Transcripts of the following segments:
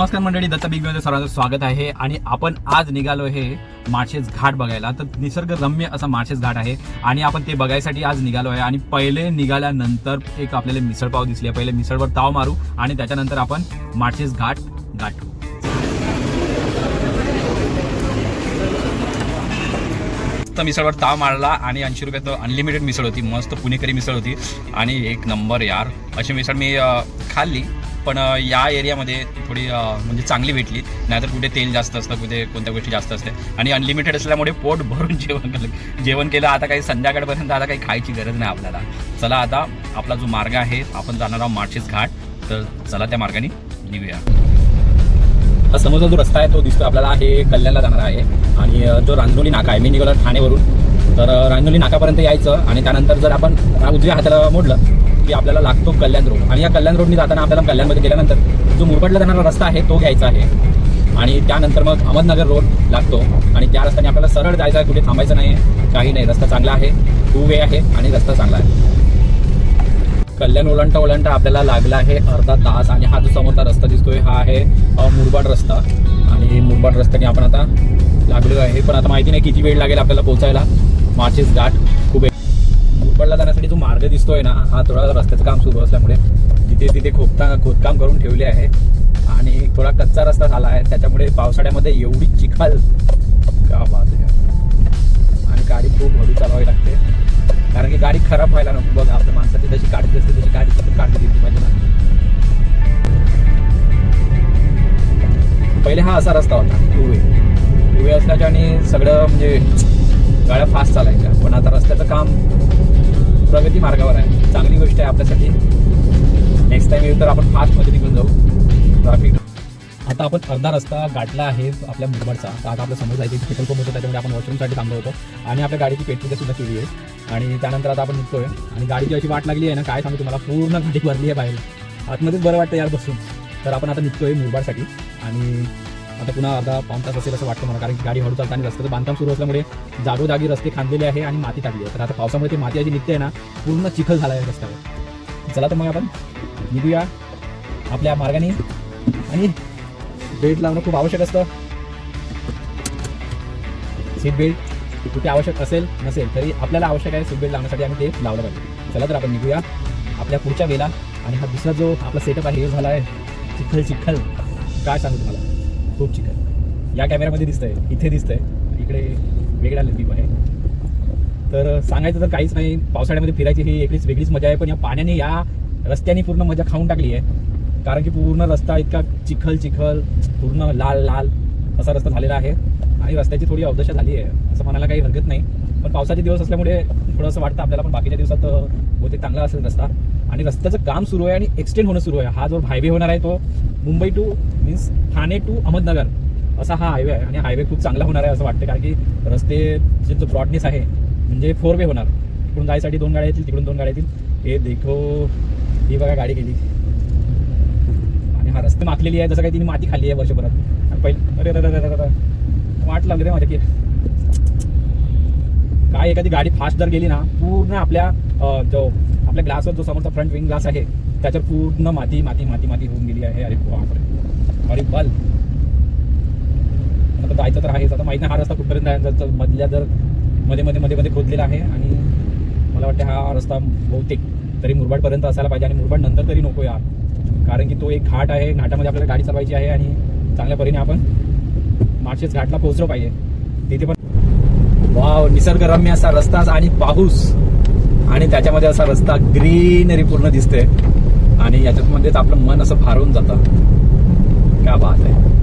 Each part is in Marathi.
नमस्कार मंडळी दत्ता बिगमध्ये सर्वांचं स्वागत आहे. आणि आपण आज निघालो हे माळशेज घाट बघायला. तर निसर्गरम्य असा माळशेज घाट आहे. आणि आपण ते बघायसाठी आज निघालो आहे. आणि पहिले निघाल्यानंतर एक आपल्याला मिसळपाव दिसली पहिले मिसळवर ताव मारू आणि त्याच्यानंतर आपण माळशेज घाट गाठू. मस्त मिसळवर ताव मारला आणि ऐंशी रुपयात अनलिमिटेड मिसळ होती. मस्त पुणेकरी मिसळ होती. आणि एक नंबर यार. अशी मिसळ मी खाल्ली. पण या एरियामध्ये थोडी म्हणजे चांगली भेटली. नाहीतर कुठे तेल जास्त असतं कुठे कोणत्या गोष्टी जास्त असते. आणि अनलिमिटेड असल्यामुळे पोट भरून जेवण केलं. जेवण केलं आता काही संध्याकाळपर्यंत आता काही खायची गरज नाही आपल्याला. चला आता आपला जो मार्ग आहे आपण जाणार आहोत मार्चेस घाट. तर चला त्या मार्गाने निघूया. हा समोरचा जो रस्ता आहे तो दिसतो आपल्याला हे कल्याणला जाणार आहे. आणि जो रांजोली नाका आहे मी निघालो ठाणेवरून. तर रांजोली नाकापर्यंत यायचं. आणि त्यानंतर जर आपण उजव्या हाताला मोडलं की आपल्याला लागतो कल्याण रोड. आणि या कल्याण रोडनी जाताना आपल्याला कल्याणमध्ये गेल्यानंतर जो मुरबडला जाणारा रस्ता आहे तो घ्यायचा आहे. आणि त्यानंतर मग अहमदनगर रोड लागतो. आणि त्या रस्त्याने आपल्याला सरळ जायचं आहे कुठे थांबायचं नाही आहे काही नाही. रस्ता चांगला आहे टू वे आहे आणि रस्ता चांगला आहे. कल्याण ओलांटा ओलांटा आपल्याला लागला आहे अर्धा तास आणि हा जो समोरचा रस्ता दिसतोय हा आहे मुरबाड रस्ता. आणि मुरबाड रस्त्याने आपण आता लागलो आहे. पण आता माहिती नाही किती वेळ लागेल आपल्याला पोहोचायला. माचेस घाट. खूप जाण्यासाठी जो मार्ग दिसतोय ना हा थोडा रस्त्याचं काम सुरू असल्यामुळे तिथे तिथे खोदता खोदकाम करून ठेवले आहे. आणि थोडा कच्चा रस्ता झाला आहे. त्याच्यामुळे पावसाळ्यामध्ये एवढी चिखल. का बात आणि गाडी खूप हळू चालवावी लागते. कारण की गाडी खराब व्हायला नको. बघ आपल्या माणसाची जशी गाडी असते तशी गाडी पण काढली दिली पाहिजे ना? पहिले हा असा रस्ता होता टू वे टू वे असल्याच्या आणि सगळं म्हणजे गाड्या फास्ट चालायच्या. पण आता रस्त्याचं काम प्रगती मार्गावर आहे. चांगली गोष्ट आहे आपल्यासाठी. नेक्स्ट टाइम येऊ तर आपण फास्टमध्ये निघून जाऊ. ट्रॅफिक आता आपण अर्धा रस्ता गाठला आहे आपल्या मुंबईचा आता आपल्यासमोर जायचं पेट्रोल पंप होतं त्याच्यामुळे आपण वॉशरूमसाठी थांबलो होतो. आणि आपल्या गाडीची पेट्रोल सुद्धा केली आहे. आणि त्यानंतर आता आपण निघतोय. आणि गाडीची अशी वाट लागली आहे ना काय सांगू तुम्हाला? पूर्ण गाडी भरली आहे बाहेर. आतमध्येच बरं वाटतं यार बसून. तर आपण आता निघतोय मुरबाडसाठी. आणि आता पुन्हा अर्धा पाऊन तास असेल असं वाटतं मला कारण की गाडी हळू चालताना रस्त्याचं बांधकाम सुरू असल्यामुळे जागोजागी रस्ते खांदलेले आहे आणि माती टाकली आहे. तर आता पावसामुळे ती माती अशी निघते ना पूर्ण चिखल झाला आहे रस्त्यावर. चला तर मग आपण निघूया आपल्या मार्गाने आणि बेल्ट लावणं खूप आवश्यक असतं. सीट बेल्ट कुठे आवश्यक असेल नसेल तरी आपल्याला आवश्यक आहे सीट बेल्ट लावण्यासाठी आम्ही ते लावलं पाहिजे. चला तर आपण निघूया आपल्या पुढच्या वेला आणि हा दुसरा जो आपला सेटअप आहे हे झाला आहे चिखल चिखल. काय सांगू तुम्हाला? खूप चिखल या कॅमेऱ्यामध्ये दिसतंय इथे दिसतंय. इकडे वेगळा व्ह्यू आहे. तर सांगायचं तर काहीच नाही पावसाळ्यामध्ये फिरायची ही एकलीच वेगळीच मजा आहे पण या पाण्याने या रस्त्याने पूर्ण मजा खाऊन टाकली आहे. कारण की पूर्ण रस्ता इतका चिखल चिखल पूर्ण लाल लाल असा रस्ता झालेला आहे. आणि रस्त्याची थोडी अवदशा झाली आहे असं म्हणायला काही हरकत नाही. पण पावसाचे दिवस असल्यामुळे थोडंसं वाटतं आपल्याला पण बाकीच्या दिवसात बहुतेक चांगला असेल रस्ता. आणि रस्त्याचं काम सुरू आहे आणि एक्सटेंड होणं सुरू आहे. हा जो हायवे होणार आहे तो Mumbai to means Thane to Ahmednagar असा हा हायवे आहे. आणि हायवे खूप चांगला होणार आहे असं वाटतं कारण की रस्ते जे जो ब्रॉडनेस आहे म्हणजे फोर वे होणार. इकडून जायसाठी दोन गाड्या येतील तिकडून दोन गाड्या येतील. हे देखो ही बघा गाडी गेली. आणि हा रस्ते माखलेली आहे जसं काही तिने माती खाल्ली आहे वर्षभरात. आणि पहिले अरे अरे वाट लागली रे माझ्या की काय एखादी गाडी फास्ट जर गेली ना पूर्ण आपल्या जो आपल्या ग्लासवर जो समोरचा फ्रंट विंग ग्लास आहे त्याच्यावर पूर्ण माती माती माती माती होऊन गेली आहे. अरे बापरे. अरे बल. आता जायचं तर आहेच. आता माहीत नाही हा रस्ता कुठपर्यंत आहे. जर- मधल्या जर मध्ये मध्ये मध्ये मध्ये खोदलेला आहे आणि मला वाटतं हा रस्ता बहुतेक तरी मुरबाडपर्यंत असायला पाहिजे. आणि मुरबाड नंतर तरी नको यार. कारण की तो एक घाट आहे. घाटामध्ये आपल्याला गाडी चालवायची आहे आणि चांगल्या परीने आपण मार्शेस घाटला पोहोचलो पाहिजे. तिथे पण वाव निसर्गरम्य असा रस्ता आणि पाऊस. आणि त्याच्यामध्ये असा रस्ता ग्रीनरी पूर्ण दिसते आणि याच्यामध्येच आपलं मन असं भारून जातं. काय बात आहे.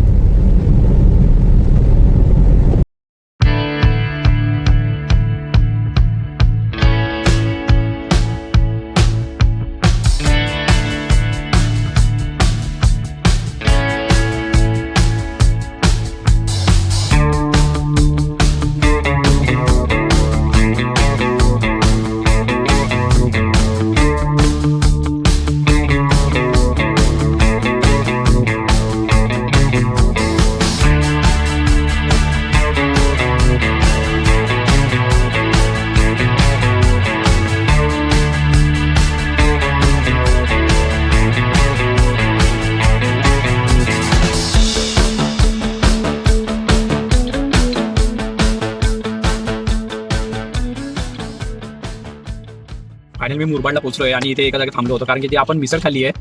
आम्ही मुरबाडला पोहोचलोय आणि इथे एका जागी थांबलो होतो. कारण की ते आपण मिसळ खाल्ली आहे.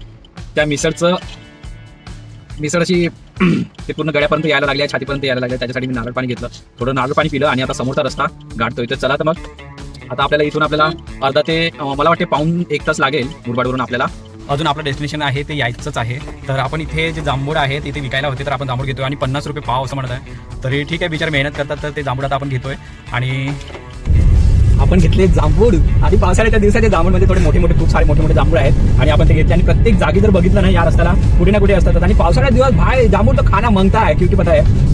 त्या मिसळचं मिसळ अशी ते पूर्ण गळ्यापर्यंत यायला लागले छातीपर्यंत यायला लागले त्याच्यासाठी मी नारळ पाणी घेतलं. थोडं नारळ पाणी पिलं आणि आता समोरचा रस्ता गाठतोय. तर चला तर मग. आता आपल्याला इथून आपल्याला अर्धा ते मला वाटते पाऊन एक तास लागेल मुरबाडवरून आपल्याला. अजून आपलं डेस्टिनेशन आहे ते यायचंच आहे. तर आपण इथे जे जांभूळ आहे ते इथे विकायला होते तर आपण जांभूळ घेतोय. आणि पन्नास रुपये पाव असं म्हणत आहे तरी ठीक आहे बिचार मेहनत करतात तर ते जांभूळ आता आपण घेतोय. आणि आपण घेतले जांभूळ. आणि पावसाळ्याच्या दिवसाचे जांभूळमध्ये म्हणजे थोडे मोठे मोठे खूप सारे मोठे मोठे जांभूळ आहेत. आणि आपण ते घेतले आणि प्रत्येक जागी जर बघितलं ना या रस्त्याला कुठे ना कुठे असतात आणि पावसाळ्यात दिवस भाय जांभूळ तर खाना मागता आहे क्योंकि पता आहे.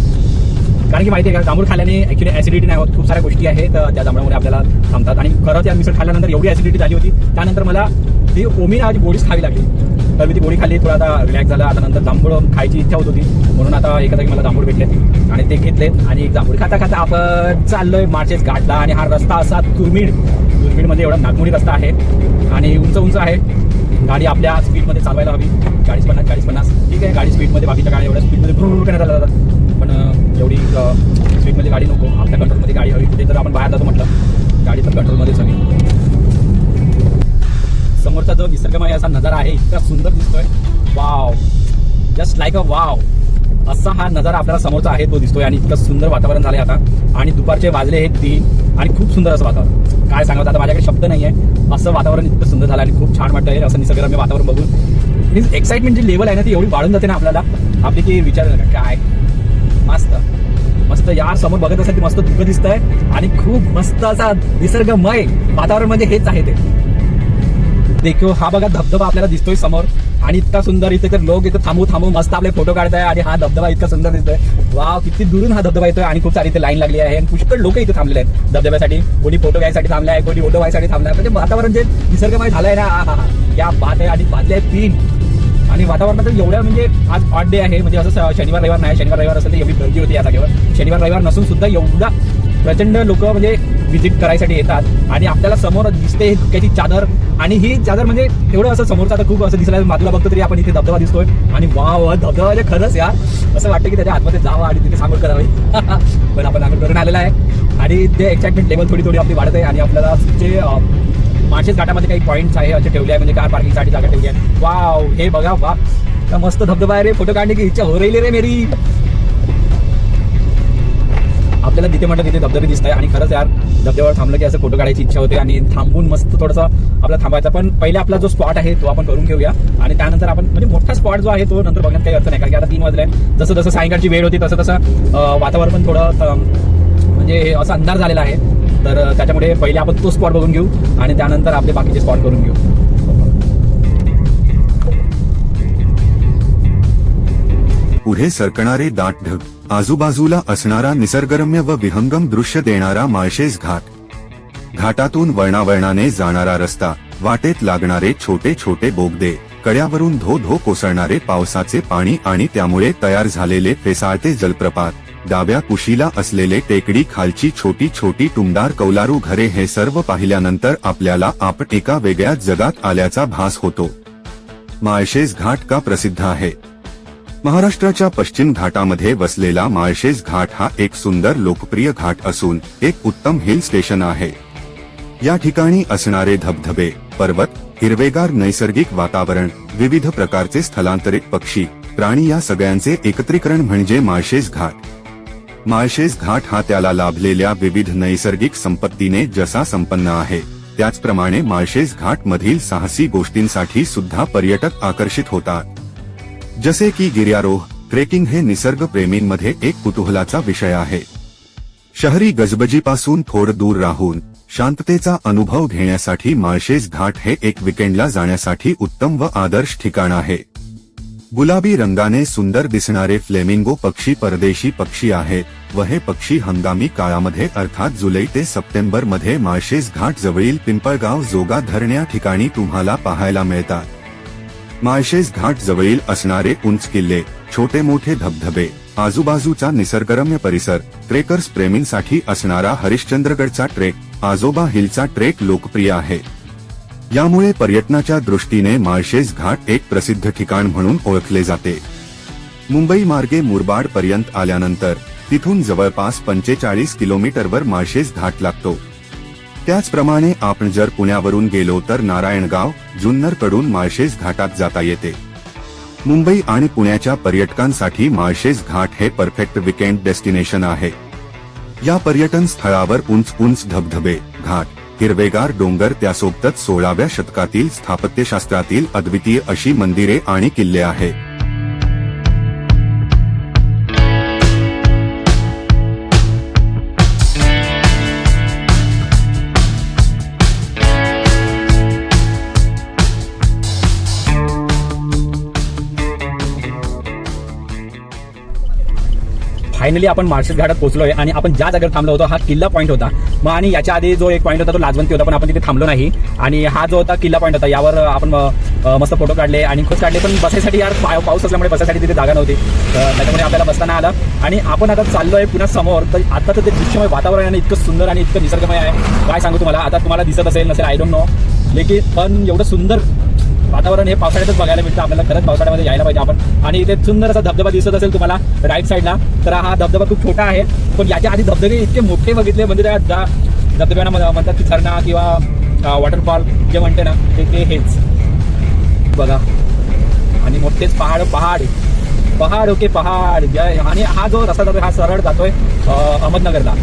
कारण की माहिती आहे का जांभूळ खाल्याने ऍक्च्युली ऍसिडिटी नाही होत. खूप साऱ्या गोष्टी आहेत त्या जांभळामुळे आपल्याला थांबतात. आणि खरंच या मिसळ खाल्यानंतर एवढी ऍसिडिटी झाली होती त्यानंतर मला ती ओमी आज गोळीच खावी लागली. तर मी ती गोळी खाल्ली थोडा आता रिलॅक्स झाला. आता नंतर जांभूळ खायची इच्छा होत होती. म्हणून आता एका जागी मला जांभूळ भेटले. आणि ते घेतलेत आणि जांभूळ खाता खाता आपण चाललोय मार्चेस घाटला. आणि हा रस्ता असा तुरमीड तुरमीडमध्ये एवढा नागमोडी रस्ता आहे. आणि उंच उंच आहे. गाडी आपल्या स्पीडमध्ये चालवायला हवी. चाळीस पन्नास चाळीस पन्नास. ठीक आहे गाडी स्पीडमध्ये बाकीच्या गाड्या एवढ्या स्पीडमध्ये भरून करण्यात आल्या जातात. पण एवढी स्पीडमध्ये गाडी नको. आपल्या कंट्रोलमध्ये गाडी हवी. कुठे जर आपण बाहेर जातो म्हटलं. गाडी तर कंट्रोलमध्येच हवी. समोरचा जो निसर्गमय असा नजारा आहे इतका सुंदर दिसतोय. Wow just like a wow असा हा नजारा आपल्याला समोरचा आहे तो दिसतोय आणि इतकं सुंदर वातावरण झालंय आता. आणि दुपारचे वाजले हे तीन आणि खूप सुंदर असं वातावरण. काय सांगत आता माझ्याकडे शब्द नाही आहे असं वातावरण इतकं सुंदर झालं आणि खूप छान वाटतंय. असं निसर्गरम्य वातावरण बघून. मीन्स एक्साइटमेंट जी लेवल आहे ना ती एवढी वाढून जाते ना आपल्याला. आपली की विचार काय? मस्त. मस्त यार समोर बघत असेल ती मस्त दुःख दिसतंय. आणि खूप मस्त असा निसर्गमय वातावरण म्हणजे हेच आहे ते. देखो हा बघा धबधबा आपल्याला दिसतोय समोर. आणि इतका सुंदर इथे तर लोक इथे थांबू थांबू मस्त आपले फोटो काढताय आणि हा धबधबा इतका सुंदर दिसतोय. वा किती दुरून हा धबधबा येतोय आणि खूप सारी इथे लाईन लागली आहे आणि पुष्कळ लोक इथे थांबले आहेत. धबधब्यासाठी कोणी फोटो घ्यायसाठी थांबले आहे कोणी फोटो व्हायसाठी थांबलाय. आहे म्हणजे वातावरण जे निसर्गमय झालंय ना हा हा या बात आहे आणि बादले आहेत तीन. आणि वातावरणात तर एवढ्या म्हणजे आज ऑट डे आहे. म्हणजे असं शनिवार रविवार नाही. शनिवार रविवार असेल तर एवढी गर्दी होती या जागेवर. शनिवार रविवार नसून सुद्धा एवढा प्रचंड लोक म्हणजे व्हिजिट करायसाठी येतात. आणि आपल्याला समोर दिसते ही धुक्याची चादर. आणि ही चादर म्हणजे एवढं असं समोरचं आता खूप असं दिसलं बाजूला बघतो तरी आपण इथे धबधबा दिसतोय. आणि वा वा धबधबा म्हणजे खरंच यार. असं वाटतं की त्याच्या आतमध्ये जावं आणि तिथे सांगड करावी. पण आपण सांगोळ करून आलेला आहे. आणि ते एक्साइटमेंट लेवल थोडी थोडी आपली वाढत आहे. आणि आपल्याला जे अं, माळशेज घाटामध्ये काही पॉईंट्स आहे असे ठेवले आहे म्हणजे कार पार्किंगसाठी जागा ठेवली आहे. वाव हे बघा वा मस्त धबधबा आहे रे. फोटो काढणे की इच्छा हो रही रे मेरी. आपल्याला तिथे म्हटलं तिथे धबधबे दिसत आहे आणि खरंच यार धबधब्यावर थांबलं की असं फोटो काढायची इच्छा होते आणि थांबून मस्त थोडंसं आपला थांबायचा. पण पहिले आपला जो स्पॉट आहे तो आपण करून घेऊया. आणि त्यानंतर आपण म्हणजे मोठा स्पॉट जो आहे तो नंतर बघण्यात काही अर्थ नाही. कारण की आता तीन वाजले जसं जसं सायंकाळची वेळ होती तसं तसं वातावरण पण थोडं म्हणजे हे असं अंधार झालेला आहे. तर त्याच्यामुळे पहिले आपण तो स्पॉट बघून घेऊ आणि त्यानंतर आपले बाकीचे स्पॉट करून घेऊ. पुढे सरकणारे दाट ढग आजूबाजूला असणारा निसर्गरम्य व विहंगम दृश्य देणारा माळशेज घाट. घाटातून वळणावळणाने जाणारा रस्ता वाटेत लागणारे छोटे छोटे बोगदे कड्यावरून धो धो कोसळणारे पावसाचे पाणी आणि त्यामुळे तयार झालेले फेसाळते जलप्रपात डाव्या कुशीला असलेले टेकडी खालची छोटी छोटी टुमदार कौलारू घरे हे सर्व पाहिल्यानंतर आपल्याला आपण एका वेगळ्या जगात आल्याचा भास होतो. माळशेज घाट का प्रसिद्ध आहे? महाराष्ट्राच्या पश्चिम घाटामध्ये वसलेला माळशेज घाट हा एक सुंदर लोकप्रिय घाट असून एक उत्तम हिल स्टेशन आहे. या ठिकाणी असणारे धबधबे पर्वत हिरवेगार नैसर्गिक वातावरण विविध प्रकारचे स्थलांतरित पक्षी प्राणी या सगळ्यांचे एकत्रीकरण म्हणजे माळशेज घाट. माळशेज घाट हा त्याला लाभलेल्या विविध नैसर्गिक संपत्तीने जसा संपन्न आहे त्याचप्रमाणे माळशेज घाट मधील साहसी गोष्टींसाठी सुद्धा पर्यटक आकर्षित होतात. जसे की गिर्यारोह ट्रेकिंग हे निसर्ग प्रेमींमध्ये एक कुतूहलाचा विषय आहे. शहरी गजबजीपासून थोड दूर राहून शांततेचा अनुभव घेण्यासाठी माळशेज घाट हे एक विकेंडला जाण्यासाठी उत्तम व आदर्श ठिकाण आहे. गुलाबी रंगाने सुंदर दिसणारे फ्लेमिंगो पक्षी परदेशी पक्षी आहेत व हे पक्षी हंगामी काळामध्ये अर्थात जुलै ते सप्टेंबरमध्ये माळशेज घाट जवळील पिंपळगाव जोगा धरण्या ठिकाणी तुम्हाला पाहायला मिळतात. माळशेज घाट जवळील असणारे उंच किल्ले छोटे मोठे धबधबे आजूबाजूचा निसर्गरम्य परिसर ट्रेकर्स प्रेमींसाठी असणारा हरिश्चंद्रगडचा ट्रेक आजोबा हिलचा ट्रेक लोकप्रिय आहे. यामुळे पर्यटनाच्या दृष्टीने माळशेज घाट एक प्रसिद्ध ठिकाण म्हणून ओळखले जाते. मुंबई मार्गे मुरबाड पर्यंत आल्यानंतर तिथून जवळपास पंचेचाळीस किलोमीटरवर माळशेज घाट लागतो. त्याचप्रमाणे आपण जर पुण्यावरून गेलो तर नारायणगाव जुन्नरकडून माळशेज घाटात जाता येते. मुंबई आणि पुण्याच्या पर्यटकांसाठी माळशेज घाट हे परफेक्ट विकेंड डेस्टिनेशन आहे. या पर्यटन स्थळावर उंच उंच धबधबे घाट हिरवेगार डोंगर त्यासोबतच सोळाव्या शतकातील स्थापत्यशास्त्रातील अद्वितीय अशी मंदिरे आणि किल्ले आहेत फायनली आपण मार्शल घाटात पोहोचलोय आणि आपण ज्या जागेवर थांबलो होतो हा किल्ला पॉईंट होता. मग आणि याच्या आधी जो एक पॉईंट होता तो लाजवंती होता पण आपण तिथे थांबलो नाही. आणि हा जो होता किल्ला पॉईंट होता यावर आपण मस्त फोटो काढले आणि खुश काढले. पण बसायसाठी यार पा- पाऊस असल्यामुळे बसायसाठी तिथे जागा नव्हती. त्याच्यामुळे आपल्याला बसताना आलं. आणि आपण आता चाललो आहे पुन्हा समोर. तर आता तर ते दृश्यमय वातावरण आणि इतकं सुंदर आणि इतकं निसर्गमय आहे. काय सांगू तुम्हाला? आता तुम्हाला दिसत असेल नसेल आय डोंट नो लेकिन पण एवढं सुंदर वातावरण हे पावसाळ्यातच बघायला मिळतं. आपल्याला खरंच पावसाळ्यामध्ये यायला पाहिजे. आपण आणि इथे सुंदर असा धबधबा दिसत असेल तुम्हाला राईट साईडला तर हा धबधबा खूप छोटा आहे. पण याच्या आधी धबधबे इतके मोठे बघितले म्हणजे त्या धबधब्यांना म्हणतात की झरणा किंवा वॉटरफॉल जे म्हणते ना ते ते हेच. बघा. आणि मोठेच पहाड पहाड पहाड ओके पहाड. जय आणि हा जो रस्ता जातोय हा सरळ जातोय अहमदनगरला.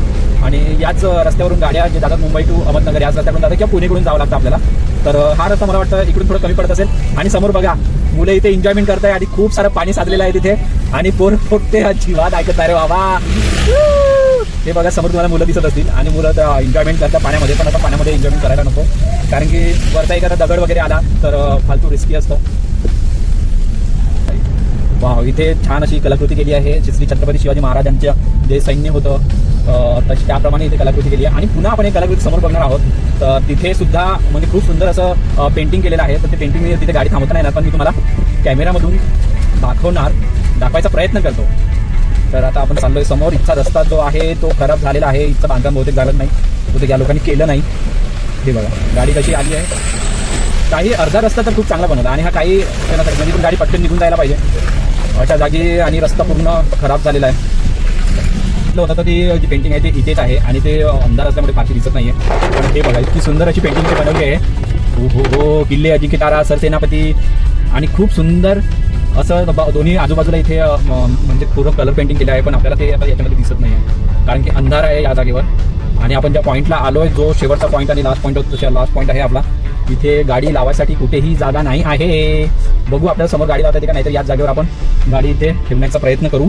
आणि याच रस्त्यावरून गाड्या जे जातात मुंबई टू अहमदनगर याच रस्त्यावरून जातात किंवा पुणेकडून जावं लागतं आपल्याला. तर हा रस्ता मला वाटतं इकडून थोडं कमी पडत असेल. आणि समोर बघा मुलं इथे एन्जॉयमेंट करताय. आणि खूप सारं पाणी साचलेलं आहे तिथे. आणि पोर पोट्टे जीवात ऐकत नाही रे बाबा. हे बघा समोर तुम्हाला मुलं दिसत असतील. आणि मुलं एन्जॉयमेंट करतात पाण्यामध्ये पण आता पाण्यामध्ये एन्जॉयमेंट करायला नको. कारण की वरचा एखादा दगड वगैरे आला तर फालतू रिस्की असतं. वा इथे छान अशी कलाकृती केली आहे. श्री छत्रपती शिवाजी महाराजांचं जे सैन्य होतं तशी त्याप्रमाणे इथे कलाकृती केली आहे. आणि पुन्हा आपण एक कलाकृती समोर बघणार आहोत. तर तिथे सुद्धा म्हणजे खूप सुंदर असं पेंटिंग केलेलं आहे. तर ते पेंटिंग तिथे गाडी थांबवता नाही येणार पण मी तुम्हाला कॅमेरामधून दाखवणार दाखवायचा प्रयत्न करतो. तर आता आपण चाललोय समोर. इथचा रस्ता जो आहे तो खराब झालेला आहे. इथचं बांधकाम बहुतेक झालं नाही. बहुतेक या लोकांनी केलं नाही. हे बघा गाडी कशी आली आहे. काही अर्धा रस्ता तर खूप चांगला बनवला. आणि हा काही म्हणजे पण गाडी पटकन निघून जायला पाहिजे. अशा जागी आणि रस्ता पूर्ण खराब झालेला आहे. बघितलं होतं तर ती जी पेंटिंग आहे ते इथेच आहे आणि ते अंधार असल्यामुळे फारशी दिसत नाहीये. पण हे बघा इतकी सुंदर अशी पेंटिंग ते बनवली आहे. हो हो हो किल्ले अजिंक्य तारा सरसेनापती आणि खूप सुंदर असं दोन्ही आजूबाजूला इथे म्हणजे पूर्ण कलर पेंटिंग केलं आहे पण आपल्याला ते आता याच्यामध्ये दिसत नाही आहे कारण की अंधार आहे या जागेवर. आणि आपण ज्या पॉईंटला आलो आहे जो शेवटचा पॉईंट आणि लास्ट पॉईंट होतो लास्ट पॉईंट आहे आपला इथे गाडी लावायसाठी कुठेही जागा नाही आहे. बघू आपल्याला समोर गाडी लावता येते का नाहीतर याच जागेवर आपण गाडी इथे ठेवण्याचा प्रयत्न करू.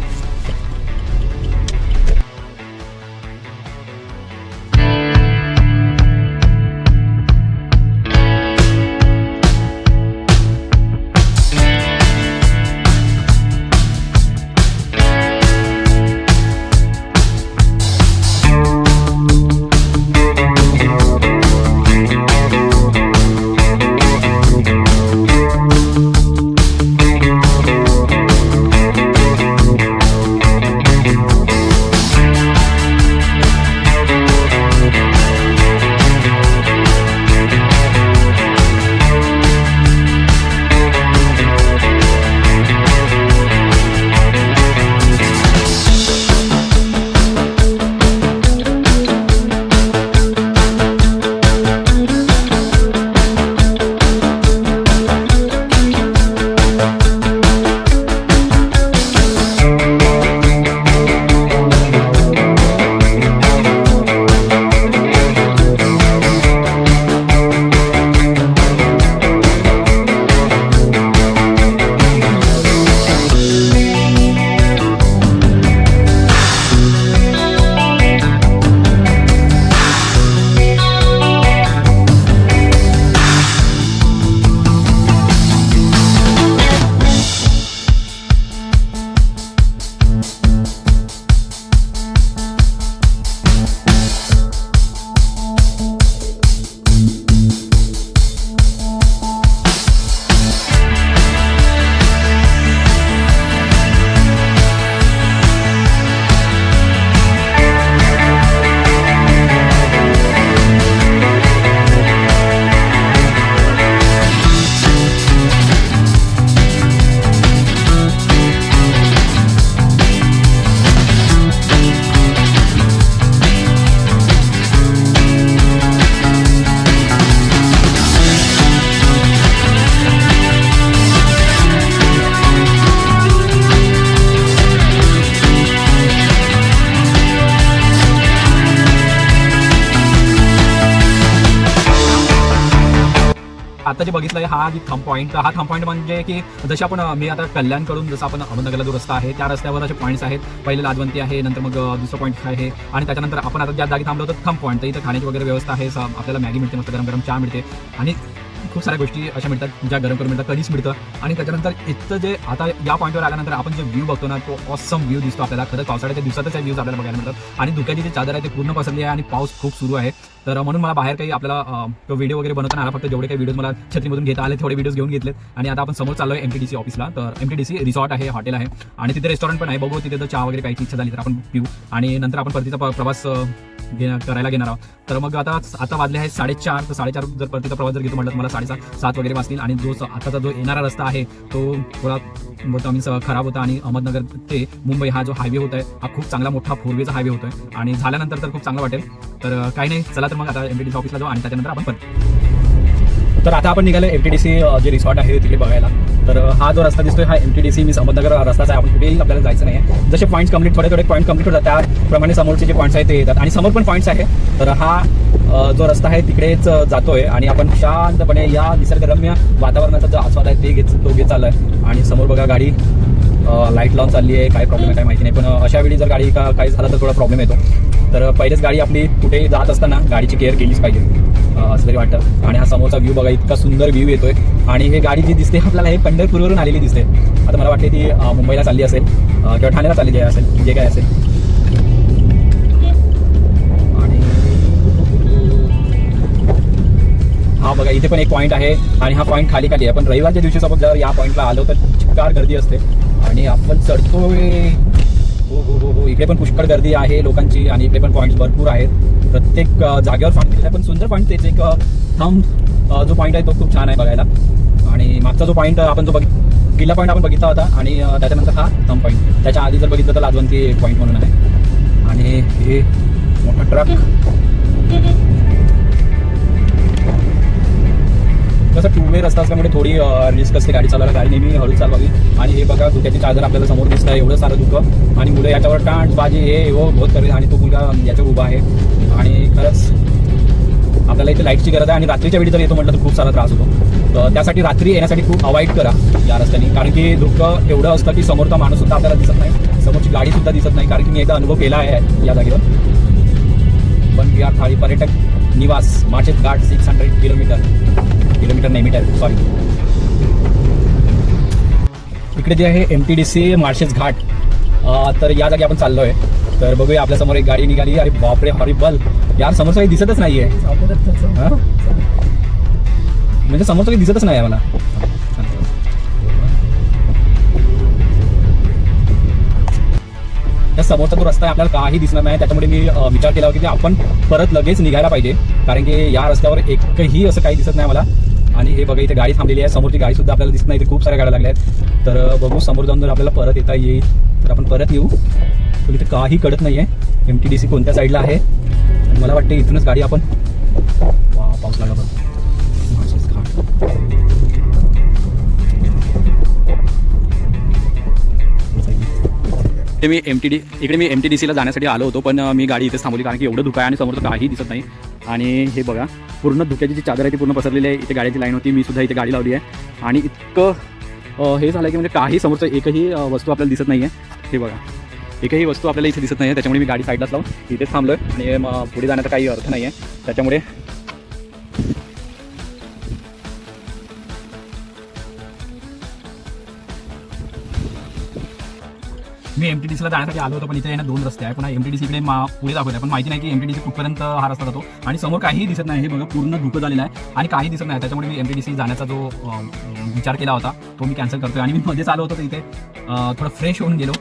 जे बघितलंय हा जी थम पॉईंट हा थम पॉईंट म्हणजे की जसे आपण मी आता कल्याणकडून जसं आपण अहमदनगरला जो रस्ता आहे त्या रस्त्यावर असे पॉईंट्स आहेत. पहिले लाजवंती आहे नंतर मग दुसरा दुसरं पॉईंट आहे. आणि त्याच्यानंतर आपण आता ज्या जागी थांबलो तर थम पॉईंट तर इथं खाण्याची वगैरे व्यवस्था आहे आपल्याला मॅगी मिळते मस्त गरम गरम चहा मिळते. आणि खूप साऱ्या गोष्टी अशा मिळतात ज्या गरम करून मिळतात कधीच मिळतं आणि त्याच्यानंतर इथं जे आता या पॉईंटवर आल्यानंतर आपण जे व्ह्यू बघतो ना तो ऑसम व्ह्यू दिसतो आपल्याला. खरंच पावसाळ्याच्या दिवसातच या व्ह्यूज आपल्याला बघायला मिळतात. आणि धुक्याची जी चादर आहे ते पूर्ण पसरली आहे आणि पाऊस खूप सुरू आहे. तर म्हणून मला बाहेर काही आपल्याला तो व्हिडिओ वगैरे बनवताना आला फक्त जेवढे काही व्हिडिओज मला छत्रीमधून घेता आले थोडे व्हिडिओज घेऊन घेतलेत. आणि आता आपण समोर चाललो एम एमटीडीसी डी सी ऑफिसला तर M T D C resort आहे हॉटेल आहे. आणि तिथे रेस्टॉरंट पण आहे. बघू तिथे तर चहा वगैरे काही इच्छा झाली तर आपण पिऊ. आणि नंतर आपण परतीचा प्रवास करायला घेणार आहोत. तर मग आता आता वाजले आहे साडेचार तर साडेचार जर परतीचा प्रवास जर घेतो म्हटलं तर मला साडेसात सात वगैरे वाजतील. आणि जो आताचा जो येणारा रस्ता आहे तो थोडा मी मीन्स खराब होता आणि अहमदनगर ते मुंबई हा जो हायवे होत आहे हा खूप चांगला मोठा फोरवेचा हायवे होतोय. आणि झाल्यानंतर तर खूप चांगला वाटेल. तर काही नाही. चला तर मग आता एम डी ऑफिसला जाऊ आणि त्याच्यानंतर आपण परत तर आता आपण निघालो एम टी डी सी जे रिसॉर्ट आहे तिकडे बघायला. तर हा जो रस्ता दिसतोय हा एम टी डी सी मी अहमदनगर रस्ताच आहे. आपण कुठेही आपल्याला जायचं नाही आहे जसे पॉईंट्स कंप्लीट थोडे थोडे पॉईंट कंप्लीट होतात त्याप्रमाणे समोरचे जे पॉईंट्स आहेत ते येतात. आणि समोर पण पॉईंट्स आहे तर हा जो रस्ता आहे तिकडेच जातोय. आणि आपण शांतपणे या निसर्गरम्य वातावरणाचा जो आस्वाद आहे ते घेत तो घेत चाललाय. आणि समोर बघा गाडी लाइट लावून चालली आहे काय प्रॉब्लेम आहे काय माहिती नाही. पण अशा वेळी जर गाडी का काही झालं तर थोडा प्रॉब्लेम येतो. तर पहिलेच गाडी आपली कुठेही जात असताना गाडीची केअर केलीच पाहिजे. असं तरी वाटतं. आणि हा समोरचा व्ह्यू बघा इतका सुंदर व्ह्यू येतोय. आणि हे गाडी जी दिसते आपल्याला हे पंढरपूरवरून आलेली दिसते. आता मला वाटते ती मुंबईला चालली असेल किंवा ठाण्याला चालली असेल जे काय असेल. आणि हा बघा इथे पण एक पॉईंट आहे. आणि हा पॉईंट खाली खाली आहे. पण रविवारच्या दिवशी सपोज जर या पॉईंटला आलो तर चिक्कार गर्दी असते. आणि आपण चढतोय. हो हो हो हो. इकडे पण पुष्कळ गर्दी आहे लोकांची आणि इकडे पण पॉईंट भरपूर आहेत. प्रत्येक जागेवर पॉईंट दिला पण सुंदर पॉईंट त्याचे एक थंब जो पॉईंट आहे तो खूप छान आहे बघायला. आणि मागचा जो पॉईंट आपण जो बघ किल्ला पॉईंट आपण बघितला होता आणि त्याच्यानंतर हा थंब पॉईंट त्याच्या आधी जर बघितलं तर लाजवंती पॉईंट म्हणून आहे. आणि हे मोठा ट्रक कसं टू वे रस्ता असल्यामुळे थोडी रिस्क असते गाडी चालवायला. गाडी नेहमी हळू चालवावी. आणि हे बघा धुक्याची चादर आपल्याला समोर दिसत आहे एवढं सारं धुकं. आणि मुलं याच्यावर टांट बाजी हे हो बहुत करेल. आणि तो मुलगा याच्यावर उभा आहे. आणि खरंच आपल्याला इथे लाईटची गरज आहे. आणि रात्रीच्या वेळी जर येतो म्हटलं तर खूप सारा त्रास होतो. तर त्यासाठी रात्री येण्यासाठी खूप अवॉइड करा या रस्त्याने. कारण की धुकं एवढं असतं की समोरचा माणूस सुद्धा आपल्याला दिसत नाही. समोरची गाडी सुद्धा दिसत नाही. कारण की मी एकदा अनुभव केला आहे या जागेवर. पण या खाली पर्यटक निवास माचेत घाट सिक्स हंड्रेड किलोमीटर किलोमीटर नाही मीटर सॉरी इकडे जे आहे एम टी डी सी मार्शेस घाट. तर या जागी आपण चाललो आहे तर बघूया आपल्यासमोर एक गाडी निघाली. अरे बापरे हॉरिबल यार समोरचं काही दिसतच नाहीये? म्हणजे समोरचं काही दिसतच नाही आहे मला त्या समोरचा जो रस्ता आहे आपल्याला काही दिसणार नाही. त्याच्यामुळे मी विचार केला होता की आपण परत लगेच निघायला पाहिजे. कारण की या रस्त्यावर एकही असं काही दिसत नाही मला आणि हे बघा इथे गाडी थांबलेली आहे. समोरची गाडी सुद्धा आपल्याला दिसत नाही. इथे खूप साऱ्या गाड्या लागल्या आहेत तर बघू समोर जाऊन जर आपल्याला परत येता येईल तर आपण परत येऊ. पण इथे काही कळत नाही आहे एम टी डी सी कोणत्या साईडला आहे? आणि मला वाटते इथूनच गाडी आपण वा पाऊस लागला बघ. ते मी एम टी डी इकडे मी एम टी डी सीला जाण्यासाठी आलो होतो पण मी गाडी इथेच थांबवली कारण की एवढं धुका आहे आणि समोरचं काही दिसत नाही. आणि हे बघा पूर्ण धुक्याची जी चादर आहे ती पूर्ण पसरलेली आहे. इथे गाड्याची लाईन होती. मी सुद्धा इथे गाडी लावली आहे. आणि इतकं हे झालं की म्हणजे काही समोरचं एकही वस्तू आपल्याला दिसत नाही आहे हे बघा. एकही वस्तू आपल्याला इथे दिसत नाही आहे त्याच्यामुळे मी गाडी साईडलाच लावून इथेच थांबलो आहे आणि मग पुढे जाण्याचा काही अर्थ नाही आहे त्याच्यामुळे मी एमटीडीसीला जाण्यासाठी आलो होतो पण इथे दोन रस्ते आहे पण एमटीडीसी इकडे पुढे दाखवले पण माहिती नाही की एमटीडीसी कुठपर्यंत हा रस्ता जातो. आणि समोर काहीही दिसत नाही. हे बघा पूर्ण धुकं झालेलं आहे. आणि काही दिसत नाही. त्याच्यामुळे मी एमटीडीसी जाण्याचा जो विचार केला होता तो मी कॅन्सल करतोय. आणि मी मध्येच आलो होतो तिथे थोडं फ्रेश होऊन गेलो.